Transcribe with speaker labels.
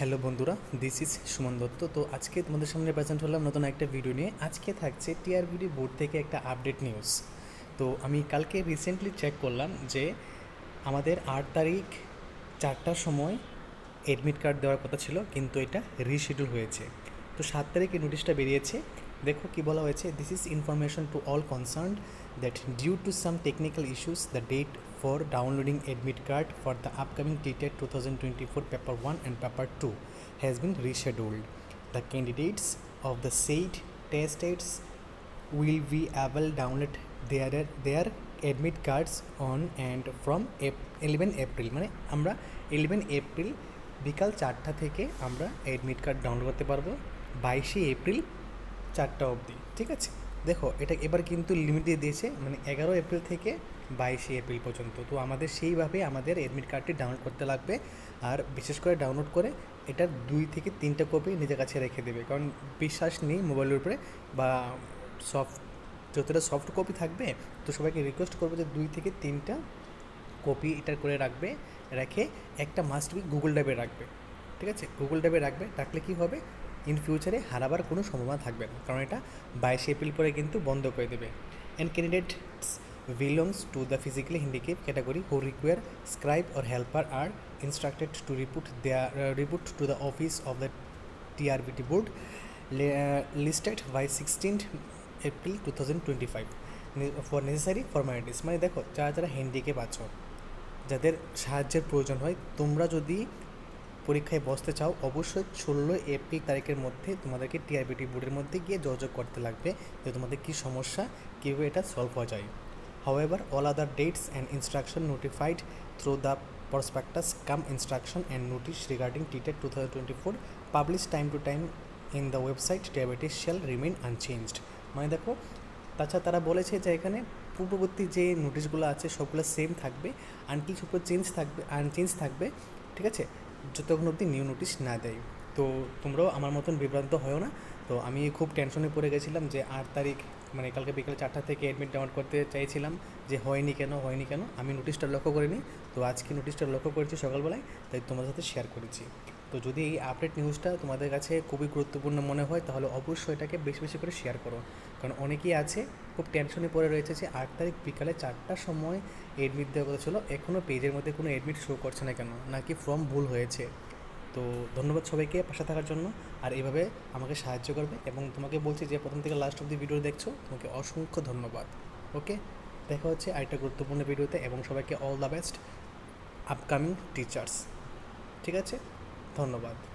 Speaker 1: Hello বন্ধুরা this is Suman Dutta. তো আজকে তোমাদের সামনে প্রেজেন্ট হলাম নতুন একটা ভিডিও নিয়ে। আজকে থাকছে টিআরবিডি বোর্ড থেকে একটা আপডেট নিউজ তো আমি কালকে রিসেন্টলি চেক করলাম যে আমাদের আট তারিখ চারটার সময় অ্যাডমিট কার্ড দেওয়ার কথা ছিল, কিন্তু এটা রিশিডিউল হয়েছে। তো সাত তারিখে নোটিশটা বেরিয়েছে। দেখো কী বলা হয়েছে this is information to all concerned that due to some technical issues the date for downloading admit card for the upcoming TTET two thousand twenty four paper one and paper two has been rescheduled the candidates of the said test will be able download their their admit cards on and from eleven April মানে আমরা eleven April বিকাল চারটা থেকে আমরা admit card download করতে পারব। বাইশে April চারটা অবধি, ঠিক আছে? দেখো, এটা এবার কিন্তু লিমিট দিয়ে দিয়েছে মানে এগারো এপ্রিল থেকে বাইশে এপ্রিল পর্যন্ত। তো আমাদের সেইভাবে আমাদের অ্যাডমিট কার্ডটি ডাউনলোড করতে লাগবে আর বিশেষ করে ডাউনলোড করে এটার দুই থেকে তিনটা কপি নিজের কাছে রেখে দেবে। কারণ বিশ্বাস নেই মোবাইলের উপরে বা সফট যতটা সফট কপি থাকবে, তো সবাইকে রিকোয়েস্ট করব যে দুই থেকে তিনটা কপি এটা করে রাখবে, রেখে একটা মাস্ট বি গুগল ড্রাইভে রাখবে, ঠিক আছে? গুগল ড্রাইভে রাখবে, রাখলে কী হবে? ইন ফিউচারে হারাবার কোনো সম্ভাবনা থাকবে না। কারণ এটা বাইশে এপ্রিল পরে কিন্তু বন্ধ করে দেবে। And candidates belongs to the physically handicap category who require scribe or helper are instructed to report their report to the office of the TRBT board listed by sixteen April two thousand twenty five for necessary formalities মানে দেখো, যারা যারা handicap আছো, যাদের সাহায্যের প্রয়োজন হয়, তোমরা যদি পরীক্ষায় বসতে চাও, অবশ্যই ষোলো এপ্রিল তারিখের মধ্যে তোমাদেরকে টিআইবিটি বোর্ডের মধ্যে গিয়ে যোগাযোগ করতে লাগবে যে তোমাদের কী সমস্যা, কীভাবে এটা সলভ হওয়া যায়। However all other dates and instruction notified through the prospectus cum instruction and notice regarding TTET two thousand twenty four publish time to time in the website diabetes shall remain unchanged মানে দেখো, তাছাড়া তারা বলেছে যে এখানে পূর্ববর্তী যে নোটিশগুলো আছে, সবগুলো সেম থাকবে আনকিল সবগুলো চেঞ্জ থাকবে আনচেঞ্জ থাকবে, ঠিক আছে? যতক্ষণ অবধি নিউ নোটিশ না দেয়। তো তোমরাও আমার মতন বিভ্রান্ত হয়েও না। তো আমি খুব টেনশনে পড়ে গেছিলাম যে আট তারিখ মানে কালকে বিকেল চারটা থেকে অ্যাডমিট ডাউনলোড করতে চাইছিলাম যে হয়নি কেন হয়নি কেন, আমি নোটিশটা লক্ষ্য করিনি। তো আজকে নোটিশটা লক্ষ্য করেছি সকালবেলায়, তাই তোমাদের সাথে শেয়ার করেছি। তো যদি এই আপডেট নিউজটা তোমাদের কাছে খুবই গুরুত্বপূর্ণ মনে হয়, তাহলে অবশ্যই এটাকে বেশি বেশি করে শেয়ার করো। কারণ অনেকেই আছে খুব টেনশনে পড়ে রয়েছে যে আট তারিখ বিকালে চারটার সময় এডমিট দেওয়ার কথা ছিল এখনও পেজের মধ্যে কোনো এডমিট শো করছে না কেন? নাকি ফর্ম ভুল হয়েছে? তো ধন্যবাদ সবাইকে পাশে থাকার জন্য। আর এভাবে আমাকে সাহায্য করবে এবং তোমাকে বলছি যে প্রথম থেকে লাস্ট অব্দি ভিডিও দেখছ, তোমাকে অসংখ্য ধন্যবাদ। ওকে দেখা হচ্ছে আরেকটা গুরুত্বপূর্ণ ভিডিওতে এবং সবাইকে all the best upcoming teachers ঠিক আছে? ধন্যবাদ।